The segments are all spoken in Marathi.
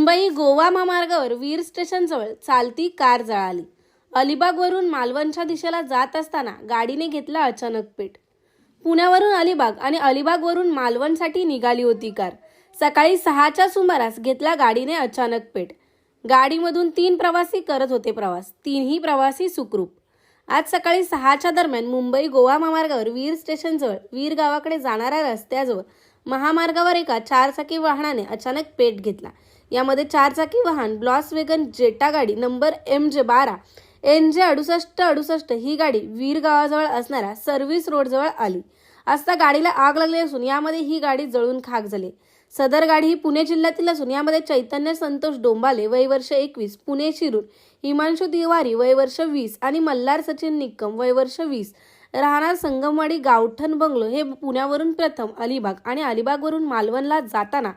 मुंबई गोवा महामार्गावर वीर स्टेशनजवळ चालती कार जळाली. अलिबागवरून मालवणच्या दिशेला जात असताना गाडीने घेतला अचानक पेट. पुण्यावरून अलिबाग आणि अलिबागवरून मालवणसाठी निघाली होती कार. सकाळी सहाच्या सुमारास घेतला गाडीने अचानक पेट. गाडीमधून तीन प्रवासी करत होते प्रवास. तीनही प्रवासी सुखरूप. आज सकाळी सहाच्या दरम्यान मुंबई गोवा महामार्गावर वीर स्टेशनजवळ वीर गावाकडे जाणाऱ्या रस्त्याजवळ महामार्गावर एका चारचाकी वाहनाने अचानक पेट घेतला. यामध्ये चारचाकी वाहन ब्लॉस वेगन जेटा गाडी नंबर एम जे बारा एन जे अडुसष्ट अडुसष्ट ही गाडी वीर गावाजवळ असणाऱ्या सर्व्हिस रोडजवळ आली. असता गाडीला आग लागली असून यामध्ये ही गाडी जळून खाक झाली. सदर गाडी ही पुणे जिल्ह्यातील असून यामध्ये चैतन्य संतोष डोंबाले वय वर्ष एकवीस पुणे शिरूर हिमांशू तिवारी वय वर्ष वीस आणि मल्हार सचिन निक्कम वय वर्ष वीस राहणार संगमवाडी गावठण बंगलो हे पुण्यावरून प्रथम अलिबाग आणि अलिबागवरून मालवणला जाताना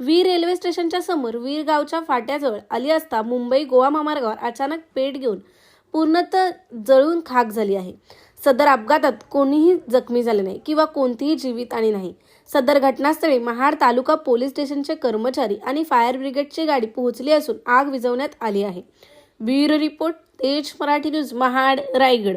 वीर रेल्वे स्टेशनच्या समोर वीर गावच्या फाट्याजवळ आली असता मुंबई गोवा महामार्गावर अचानक पेट घेऊन पूर्णतः जळून खाक झाली आहे. सदर अपघातात कोणीही जखमी झाले नाही किंवा कोणतीही जीवितहानी नाही. सदर घटनास्थळी महाड तालुका पोलीस स्टेशनचे कर्मचारी आणि फायर ब्रिगेडची गाडी पोहोचली असून आग विझवण्यात आली आहे. ब्युरो रिपोर्ट तेज मराठी न्यूज महाड रायगड.